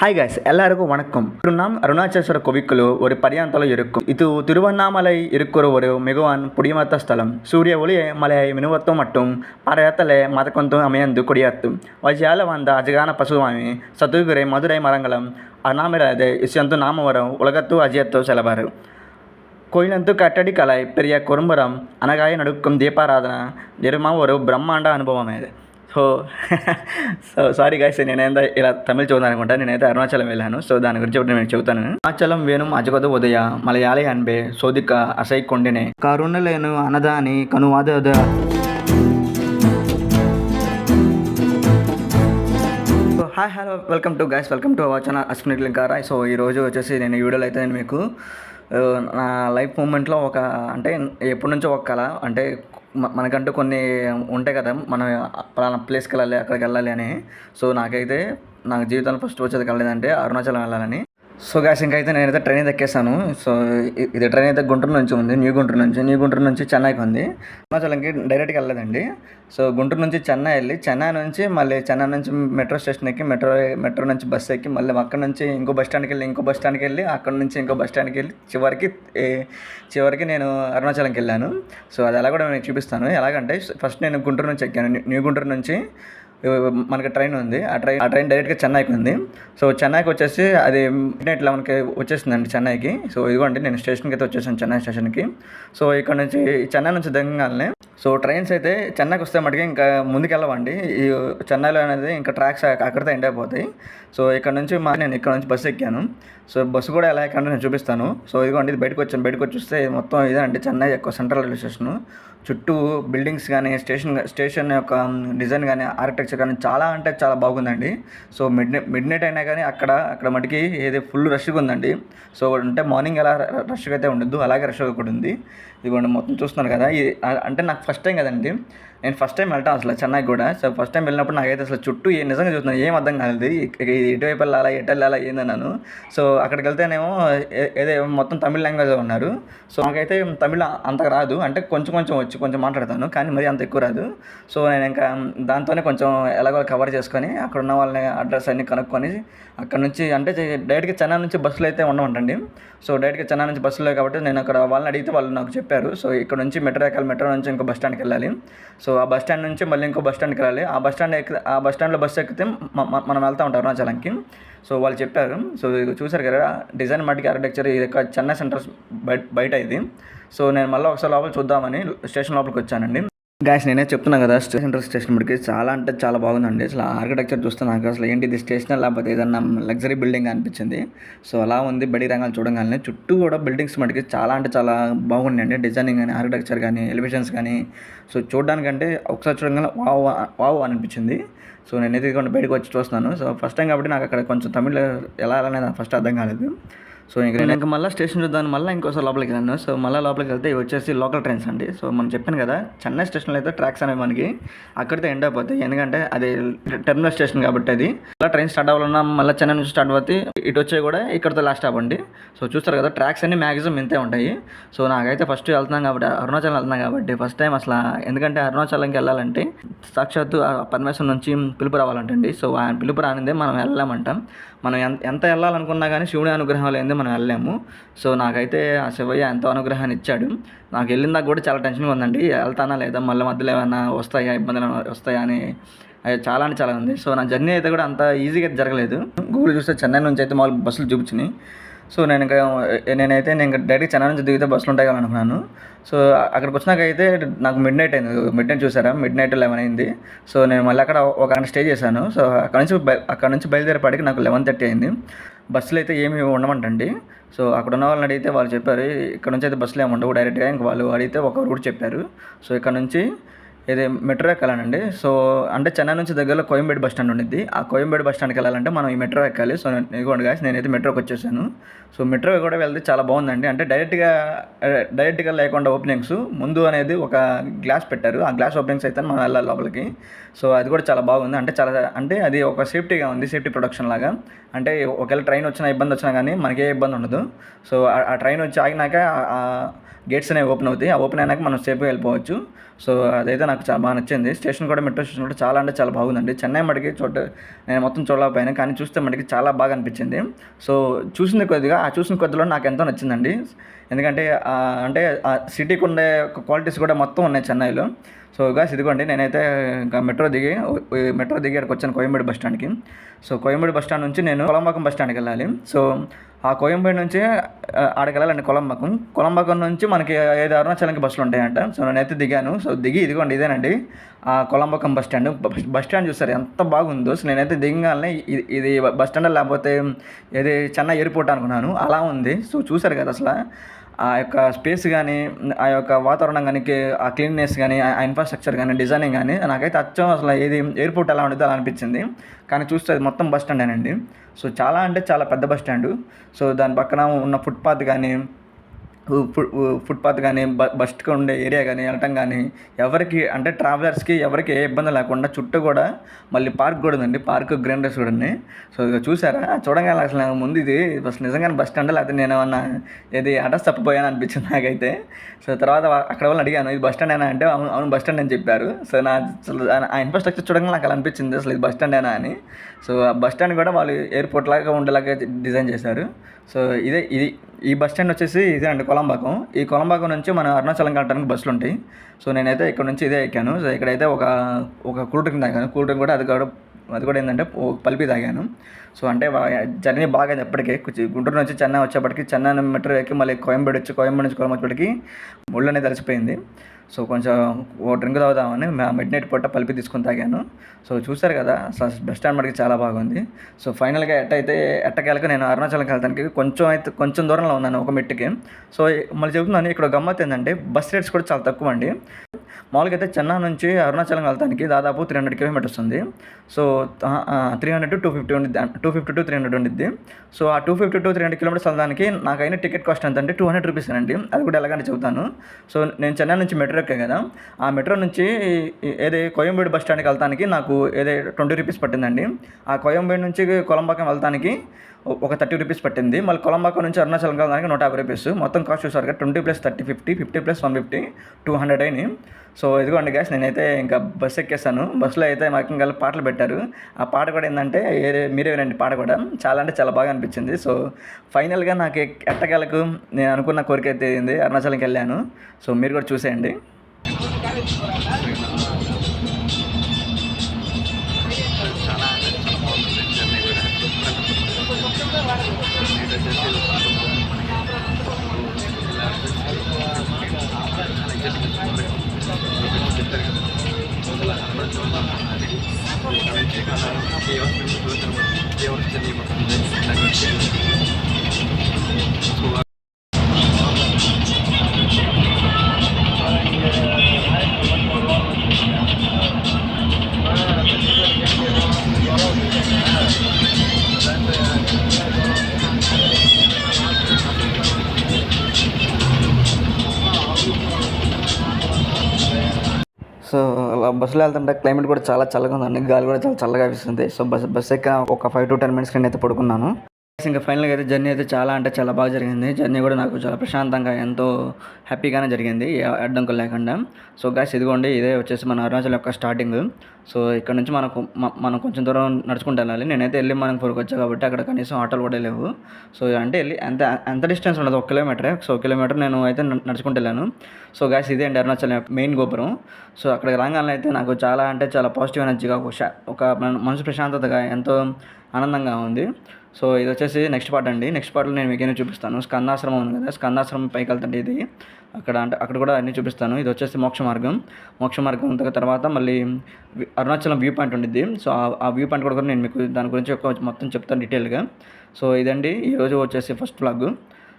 Hi guys எல்லாருக்கும் வணக்கம். நாம் அருணாச்சலேஸ்வரர் கோவிக்குழு ஒரு பரியாந்தலம் இருக்கும். இது திருவண்ணாமலை இருக்கிற ஒரு மிகவும் புடிமத்த ஸ்தலம். சூரிய ஒளியை மலையை மினுவத்தும் மட்டும் பரையத்தில் மதக்கொந்தும் அமையந்து கொடியாத்தும் வஜியால் வந்த அஜகான பசுவாமி சதுகுரை மதுரை மரங்களும் அண்ணாமிரது இசையந்து நாம வரும் உலகத்து அஜயத்தோ செலவாரு. கோயிலந்து கட்டடி கலை பெரிய குறும்புறம் அனகாய நடுக்கும் தீபாராதனை நிறமா ஒரு பிரம்மாண்ட அனுபவம் இது. సో సో సారీ గైస్ నేనైతే ఇలా తమిళ్ చదువుతాను అనుకుంటా. నేనైతే అరుణాచలం వెళ్ళాను. సో దాని గురించి ఇప్పుడు నేను చెబుతాను. అరుణాచలం వేణు అజగదు ఉదయ మలయాళి అన్బే సోదిక అసై కొండినే కరుణలేను అనదాని కనువాద so hi hello welcome to guys welcome to our channel అస్మిట్ లింకారా సో ఈరోజు వచ్చేసి నేను ఈ వీడియోలో అయితే నేను మీకు నా లైఫ్ మూమెంట్లో ఒక అంటే ఎప్పటి నుంచో ఒక కళ అంటే మనకంటూ కొన్ని ఉంటాయి కదా మనం పలానా ప్లేస్కి వెళ్ళాలి అక్కడికి వెళ్ళాలి అని. సో నాకైతే నాకు జీవితంలో ఫస్ట్ వచ్చేది కళ అరుణాచలం వెళ్ళాలని. సో గ్యాస్ ఇంకైతే నేనైతే ట్రైన్ అయితే ఎక్కేసాను. సో ఇది ట్రైన్ అయితే గుంటూరు నుంచి ఉంది న్యూ గుంటూరు నుంచి. న్యూ గుంటూరు నుంచి చెన్నైకి ఉంది. అరుణాచలంకి డైరెక్ట్గా వెళ్ళదండి సో గుంటూరు నుంచి చెన్నై వెళ్ళి చెన్నై నుంచి మళ్ళీ చెన్నై నుంచి మెట్రో స్టేషన్ ఎక్కి మెట్రో మెట్రో నుంచి బస్సు ఎక్కి మళ్ళీ అక్కడ నుంచి ఇంకో బస్ స్టాండ్కి వెళ్ళి ఇంకో బస్ స్టాండ్కి వెళ్ళి అక్కడ నుంచి ఇంకో బస్ స్టాండ్కి వెళ్ళి చివరికి చివరికి నేను అరుణాచలంకి వెళ్ళాను. సో అది ఎలా కూడా నేను చూపిస్తాను. ఎలాగంటే ఫస్ట్ నేను గుంటూరు నుంచి ఎక్కాను. న్యూ గుంటూరు నుంచి మనకి ట్రైన్ ఉంది. ఆ ట్రైన్ ఆ ట్రైన్ డైరెక్ట్గా చెన్నైకి ఉంది. సో చెన్నైకి వచ్చేసి అది మిడ్ నైట్ లెవెన్కి వచ్చేసిందండి చెన్నైకి. సో ఇదిగోండి నేను స్టేషన్కి అయితే వచ్చేసాను చెన్నై స్టేషన్కి. సో ఇక్కడ నుంచి చెన్నై నుంచి దిగంగానే సో ట్రైన్స్ అయితే చెన్నైకి వస్తే మటుకు ఇంకా ముందుకెళ్ళవండి. ఈ చెన్నైలో అనేది ఇంకా ట్రాక్స్ అక్కడితో ఎండ్ అయిపోతాయి. సో ఇక్కడ నుంచి మా నేను ఇక్కడ నుంచి బస్సు ఎక్కాను. సో బస్సు కూడా ఎలా ఎక్కంటే నేను చూపిస్తాను. సో ఇదిగోండి ఇది బయటకు వచ్చాను. బయటకు వచ్చి చూస్తే మొత్తం ఇదే అండి చెన్నై యొక్క సెంట్రల్ రైల్వే స్టేషన్. చుట్టూ బిల్డింగ్స్ కానీ స్టేషన్ స్టేషన్ యొక్క డిజైన్ కానీ ఆర్కిటెక్చర్ కానీ చాలా అంటే చాలా బాగుందండి. సో మిడ్ మిడ్ నైట్ అయినా కానీ అక్కడ అక్కడ మటుకి ఏది ఫుల్ రష్గా ఉందండి. సో అంటే మార్నింగ్ ఎలా రష్గా అయితే ఉండదు అలాగే రష్గా కూడా ఉంది. ఇదిగోండి మొత్తం చూస్తున్నారు కదా. ఇది అంటే నాకు ఫస్ట్ టైం కదండి. నేను ఫస్ట్ టైం వెళ్ళటం అసలు చెన్నై కూడా. సో ఫస్ట్ టైం వెళ్ళినప్పుడు నాకైతే అసలు చుట్టూ ఏ నిజంగా చూస్తున్నాను ఏం అర్థం కాలేదు. ఇది ఎటువైపు వెళ్ళాలా ఎటు వెళ్ళాలా ఏందన్నాను సో అక్కడికి వెళ్తేనేమో ఏదో మొత్తం తమిళ లాంగ్వేజ్లో ఉన్నారు. సో నాకైతే తమిళ అంత రాదు. అంటే కొంచెం కొంచెం వచ్చి కొంచెం మాట్లాడతాను. కానీ మరీ అంత ఎక్కువ రాదు. సో నేను ఇంకా దాంతోనే కొంచెం ఎలాగో కవర్ చేసుకొని అక్కడ ఉన్న వాళ్ళని అడ్రస్ అన్ని కనుక్కొని అక్కడ నుంచి అంటే డైరెక్ట్గా చెన్నై నుంచి బస్సులు అయితే ఉండమంటండి. సో డైరెక్ట్గా చెన్నై నుంచి బస్సులో కాబట్టి నేను అక్కడ వాళ్ళని అడిగితే వాళ్ళు నాకు చెప్పారు. సో ఇక్కడ నుంచి మెట్రో ఎక్కాలి మెట్రో నుంచి ఇంకో బస్ స్టాండ్కి వెళ్ళాలి. సో ఆ బస్ స్టాండ్ నుంచి మళ్ళీ ఇంకో బస్ స్టాండ్కి వెళ్ళాలి. ఆ బస్ స్టాండ్ ఎక్కి ఆ బస్ స్టాండ్లో బస్సు ఎక్కితే మనం వెళ్తా ఉంటాం అరుణాచలంకి. సో వాళ్ళు చెప్పారు. సో ఇది చూసారు కదా డిజైన్ మట్టికి ఆర్కిటెక్చర్ ఇది చెన్నై సెంటర్ బయట బయట ఇది. సో నేను మళ్ళీ ఒకసారి లోపల చూద్దామని స్టేషన్ లోపలికి వచ్చానండి. గాయస్ నేనే చెప్తున్నా కదా స్టేషన్ స్టేషన్ మటుకి చాలా అంటే చాలా బాగుందండి. అసలు ఆర్కిటెక్చర్ చూస్తే నాకు అసలు ఏంటి ఇది స్టేషన్ లేకపోతే ఏదన్నా లగ్జరీ బిల్డింగ్ అనిపించింది? సో అలా ఉంది బడి రంగాలు చూడగానే. చుట్టూ కూడా బిల్డింగ్స్ మటుకి చాలా అంటే చాలా బాగున్నాయండి. డిజైనింగ్ కానీ ఆర్కిటెక్చర్ కానీ ఎలివేషన్స్ కానీ సో చూడడానికంటే ఒకసారి చూడగానే వావ్ వావ్ అనిపించింది. సో నేనైతే ఇదిగోండి బయటకు వచ్చి చూస్తున్నాను. సో ఫస్ట్ టైం కాబట్టి నాకు అక్కడ కొంచెం తమిళ్ ఎలా అనేది ఫస్ట్ అర్థం కాలేదు. సో ఇంకా నేను ఇంకా మళ్ళీ స్టేషన్ చూద్దాను మళ్ళీ ఇంకోసారి లోపలికి వెళ్ళాను. సో మళ్ళీ లోపలికి వెళ్తే ఇవి వచ్చేసి లోకల్ ట్రైన్స్ అండి. సో మనం చెప్పాను కదా చెన్నై స్టేషన్లో అయితే ట్రాక్స్ అనేవి మనకి అక్కడితో ఎండ్ అయిపోతాయి. ఎందుకంటే అది టెర్మినల్ స్టేషన్ కాబట్టి అది. మళ్ళీ ట్రైన్ స్టార్ట్ అవ్వాలన్నా మళ్ళీ చెన్నై నుంచి స్టార్ట్ అవుతాయి. ఇటు వచ్చే కూడా ఇక్కడితో లాస్ట్ అవ్వండి సో చూస్తారు కదా ట్రాక్స్ అన్ని మ్యాక్సిమం ఇంతే ఉంటాయి. సో నాకైతే ఫస్ట్ వెళ్తున్నాం కాబట్టి అరుణాచలం వెళ్తున్నాం కాబట్టి ఫస్ట్ టైం అసలు ఎందుకంటే అరుణాచలంకి వెళ్ళాలంటే సాక్షాత్తు ఆ పరమేశ్వరం నుంచి పిలుపు రావాలంటండి. సో ఆయన పిలుపు రానిదే మనం వెళ్ళామంటాం మనం ఎంత ఎంత వెళ్ళాలనుకున్నా కానీ శివుని అనుగ్రహం లేనిదే మనం వెళ్ళలేము. సో నాకైతే ఆ శివయ్య ఎంతో అనుగ్రహాన్ని ఇచ్చాడు. నాకు వెళ్ళిన దాకా కూడా చాలా టెన్షన్గా ఉందండి. వెళ్తానా లేదా? మళ్ళీ మధ్యలో ఏమైనా వస్తాయా? ఇబ్బందులు ఏమైనా వస్తాయా? అని అది చాలా అంటే చాలా ఉంది. సో నా జర్నీ అయితే కూడా అంత ఈజీగా జరగలేదు. గూగుల్ చూస్తే చెన్నై నుంచి అయితే మామూలు బస్సులు చూపించినాయి. సో నేను ఇంకా నేనైతే నేను ఇంకా డైరెక్ట్ చెన్నై నుంచి దిగితే బస్సులు ఉంటాయి కదా అనుకున్నాను. సో అక్కడికి వచ్చినాక అయితే నాకు మిడ్ నైట్ అయింది. మిడ్ నైట్ చూసారా? మిడ్ నైట్ లెవెన్ అయింది. సో నేను మళ్ళీ అక్కడ ఒక గంట స్టే చేశాను. సో అక్కడ నుంచి బయ- అక్కడ నుంచి బయలుదేరేపాటికి నాకు లెవెన్ థర్టీ అయింది. బస్సులు అయితే ఏమి ఉండమంటండి. సో అక్కడ ఉన్న వాళ్ళని అడిగితే వాళ్ళు చెప్పారు ఇక్కడ నుంచి అయితే బస్సులు ఏమి ఉండవు డైరెక్ట్గా ఇంక వాళ్ళు అడిగితే ఒక రూట్ చెప్పారు. సో ఇక్కడ నుంచి ఇది మెట్రో ఎక్కాలండి సో అంటే చెన్నై నుంచి దగ్గరలో కోయంబేడు బస్ స్టాండ్ ఉండిద్ది. ఆ కోయంబేడు బస్ స్టాండ్కి వెళ్ళాలంటే మనం ఈ మెట్రో ఎక్కాలి. సో నేను- ఇదిగోండి గాయస్ నేనైతే మెట్రోకి వచ్చేసాను. సో మెట్రో కూడా వెళ్తే చాలా బాగుందండి. అంటే డైరెక్ట్గా డైరెక్ట్గా లేకుండా ఓపెనింగ్స్ ముందు అనేది ఒక గ్లాస్ పెట్టారు. ఆ గ్లాస్ ఓపెనింగ్స్ అయితే మనం వెళ్ళాలి లోపలికి. సో అది కూడా చాలా బాగుంది. అంటే చాలా అంటే అది ఒక సేఫ్టీగా ఉంది. సేఫ్టీ ప్రొడక్షన్ లాగా. అంటే ఒకవేళ ట్రైన్ వచ్చినా ఇబ్బంది వచ్చినా కానీ మనకే ఇబ్బంది ఉండదు. సో ఆ- ట్రైన్ వచ్చి ఆగినాక ఆ- ఆ గేట్స్ అనేవి ఓపెన్ అవుతాయి. ఆ ఓపెన్ అయినాక మనం సేఫ్గా వెళ్ళిపోవచ్చు. సో అదైతే నాకు చాలా బాగా నచ్చింది. స్టేషన్ కూడా మెట్రో స్టేషన్ కూడా చాలా అంటే చాలా బాగుందండి. చెన్నై మటుకి చూడ నేను మొత్తం చూడలేకపోయాను కానీ చూస్తే మటుకి చాలా బాగా అనిపించింది. సో చూసింది కొద్దిగా ఆ చూసిన కొద్దిలో నాకు ఎంతో నచ్చిందండి. ఎందుకంటే అంటే ఆ సిటీకి ఉండే క్వాలిటీస్ కూడా మొత్తం ఉన్నాయి చెన్నైలో. సో గాస్ ఇదిగోండి నేనైతే ఇంకా మెట్రో దిగి మెట్రో దిగి అక్కడికి వచ్చాను కోయంబేడు బస్ స్టాండ్కి. సో కోయంబేడు బస్ స్టాండ్ నుంచి నేను కొలంబాకం బస్ స్టాండ్కి వెళ్ళాలి. సో ఆ కోయంబేడు నుంచి ఆ, కొలంబకం. వెళ్ళాలండి నుంచి మనకి ఐదు అరుణాచలంకి బస్సులు ఉంటాయంట. సో నేనైతే దిగాను. సో దిగి ఇదిగోండి ఇదేనండి. ఆ Kolambakkam bus stand. Bus bus stand చూస్తారు ఎంత బాగుందో. సో నేనైతే దిగగానే ఇది ఇది బస్ స్టాండ్ లేకపోతే ఇది చెన్నై ఎయిర్పోర్ట్ అనుకున్నాను. అలా ఉంది. సో చూసారు కదా అసలు. ఆ యొక్క స్పేస్ కానీ ఆ యొక్క వాతావరణం కానీ ఆ క్లీన్నెస్ కానీ ఆ ఇన్ఫ్రాస్ట్రక్చర్ కానీ డిజైనింగ్ కానీ నాకైతే అచ్చం అసలు ఏది ఎయిర్పోర్ట్ ఎలా ఉండేదో అలా అనిపించింది. కానీ చూస్తే అది మొత్తం బస్ స్టాండేనండి. సో చాలా అంటే చాలా పెద్ద బస్ స్టాండ్. సో దాని పక్కన ఉన్న ఫుట్పాత్ కానీ ఫుట్పాత్ కానీ బస్ట్గా ఉండే ఏరియా కానీ వెళ్ళటం కానీ ఎవరికి అంటే ట్రావెలర్స్కి ఎవరికి ఏ ఇబ్బంది లేకుండా చుట్టూ కూడా మళ్ళీ పార్క్ కూడా ఉందండి పార్క్ గ్రీనరీస్ కూడా ఉన్నాయి సో ఇక చూసారా? చూడగానే అసలు నాకు ముందు ఇది అసలు నిజంగానే బస్ స్టాండ్ లేకపోతే నేను ఏమన్నా ఏది అడ్రస్ తప్పిపోయాను అనిపించింది నాకైతే. సో తర్వాత అక్కడ వాళ్ళని అడిగాను ఇది బస్ స్టాండ్ అయినా అంటే అవును అవును బస్ స్టాండ్ అని చెప్పారు. సో నా అసలు ఆ ఇన్ఫ్రాస్ట్రక్చర్ చూడగానే నాకు అలా అనిపించింది అసలు ఇది బస్ స్టాండ్ అయినా అని. సో ఆ బస్ స్టాండ్ కూడా వాళ్ళు ఎయిర్పోర్ట్ లాగా ఉండేలాగా డిజైన్ చేశారు. సో ఇదే ఇది ఈ బస్ స్టాండ్ వచ్చేసి ఇదే అండి కొలంబాకం. ఈ కొలంబాకం నుంచి మన అరుణాచలం కట్టడానికి బస్సులు ఉంటాయి. సో నేనైతే ఇక్కడ నుంచి ఇదే ఎక్కాను. సో ఇక్కడైతే ఒక ఒక కూల్ డ్రింక్ తాగాను. కూల్ డ్రింక్ కూడా అది కూడా అది కూడా ఏంటంటే పలిపి పల్పి తాగాను. సో అంటే జర్నీ బాగా అయింది ఎప్పటికే గుంటూరు నుంచి చెన్నై వచ్చేప్పటికి చెన్నై మెట్రో ఎక్కి మళ్ళీ కోయంబేడు వచ్చి కోయంబేడు నుంచి కోయంబేడు వచ్చేప్పటికి ఒళ్ళు అనేది తలిసిపోయింది సో కొంచెం ఓ డ్రింక్ తాగుదామని మిడ్ నైట్ పూట పలిపి తీసుకొని తాగాను. సో చూసారు కదా అసలు బస్ స్టాండ్ మటుకు చాలా బాగుంది. సో ఫైనల్గా ఎట్ట అయితే ఎట్టకేలకు నేను అరుణాచలంకి వెళ్తానికి కొంచెం అయితే కొంచెం దూరంలో ఉన్నాను ఒక మెట్టుకి. సో మళ్ళీ చెబుతున్నాను ఇక్కడ గమ్మత్ ఏంటంటే బస్ రేట్స్ కూడా చాలా తక్కువ అండి. మామూలుగా అయితే చెన్నై నుంచి అరుణాచలం వెళ్తానికి దాదాపు త్రీ హండ్రెడ్ కిలోమీటర్స్ ఉంది so three hundred to two fifty ఉండిద్ది two fifty to three hundred ఉండిద్ది. సో ఆ two fifty to three hundred kilometres వెళ్ళడానికి నాకు అయిన టికెట్ కాస్ట్ ఎంత అంటే టూ హండ్రెడ్ రూపీస్ అండి. అది కూడా ఎలాగంటే చెబుతాను. సో నేను చెన్నై నుంచి మెట్రో ఎక్కా కదా. ఆ మెట్రో నుంచి ఈ- ఏది కోయంబేడు బస్ స్టాండ్కి వెళ్తానికి నాకు ఏదే ట్వంటీ రూపీస్ పట్టిందండి. ఆ కోయంబేడు నుంచి కొలంబాకం వెళ్తానికి ఒక థర్టీ రూపీస్ పట్టింది. మళ్ళీ కొలంబాకం నుంచి అరుణాచలం దానికి నూట యాభై రూపీస్. మొత్తం కాస్ట్ చూసారు twenty plus thirty fifty fifty plus one fifty two hundred అయినాయి. సో ఇదిగోండి గ్యాస్ నేనైతే ఇంకా బస్ ఎక్కేసాను. బస్సులో అయితే మాకు ఇంకా పాటలు పెట్టారు. ఆ పాట కూడా ఏంటంటే ఏ- మీరే వినండి పాట కూడా. చాలా అంటే చాలా బాగా అనిపించింది. సో ఫైనల్గా నాకు ఎక్- నేను అనుకున్న కోరిక అయితే ఏంది అరుణాచలంకి వెళ్ళాను. సో మీరు కూడా చూసేయండి. ఇక్కడ బస్సులో వెళ్తుంటే క్లైమేట్ కూడా చాలా చల్లగా ఉందండి. గాలి కూడా చాలా చల్లగా అనిపిస్తుంది. సో బస్ బస్ ఎక్క ఒక ఫైవ్ టు టెన్ మినిట్స్ కింద అయితే పడుకున్నాను. ఇంకా ఫైనల్గా అయితే జర్నీ అయితే చాలా అంటే చాలా బాగా జరిగింది. జర్నీ కూడా నాకు చాలా ప్రశాంతంగా ఎంతో హ్యాపీగానే జరిగింది. అడ్డంకులు లేకుండా. సో గ్యాస్ ఇదిగోండి ఇదే వచ్చేసి మన అరుణాచల్ యొక్క స్టార్టింగ్ సో ఇక్కడ నుంచి మనకు మనం కొంచెం దూరం నడుచుకుంటూ వెళ్ళాలి. నేనైతే వెళ్ళి మనం ఫోర్కి వచ్చా కాబట్టి అక్కడ కనీసం ఆటోలు కూడా లేవు. సో అంటే వెళ్ళి ఎంత ఎంత డిస్టెన్స్ ఉండదు ఒక కిలోమీటరే సో కిలోమీటర్ నేను అయితే నడుచుకుంటూ వెళ్ళాను. సో గ్యాస్ ఇదే అండి అరుణాచల్ మెయిన్ గోపురం. సో అక్కడ రాగానే అయితే నాకు చాలా అంటే చాలా పాజిటివ్ ఎనర్జీగా ఒక ఒక మన- మనసు ప్రశాంతతగా ఎంతో ఆనందంగా ఉంది. సో ఇది వచ్చేసి నెక్స్ట్ పార్ట్ అండి. నెక్స్ట్ పార్ట్లో నేను మీకు ఏమీ చూపిస్తాను. స్కందాశ్రమం ఉంది కదా. స్కందాశ్రమం పైకి వెళ్తుంటే ఇది. అక్కడ అంటే అక్కడ కూడా అన్నీ చూపిస్తాను. ఇది వచ్చేసి మోక్ష మార్గం. మోక్ష మార్గం ఉన్న తర్వాత మళ్ళీ అరుణాచలం వ్యూ పాయింట్ ఉండిద్ది. సో ఆ- వ్యూ పాయింట్ కూడా నేను మీకు దాని గురించి ఒక మొత్తం చెప్తాను డీటెయిల్గా సో ఇదండి. ఈరోజు వచ్చేసి first blog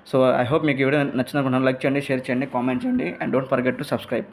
so I hope మీకు ఈ వీడియో నచ్చిందనుకుంటున్నాను. లైక్ చేయండి షేర్ చేయండి కామెంట్ చేయండి. And don't forget to subscribe.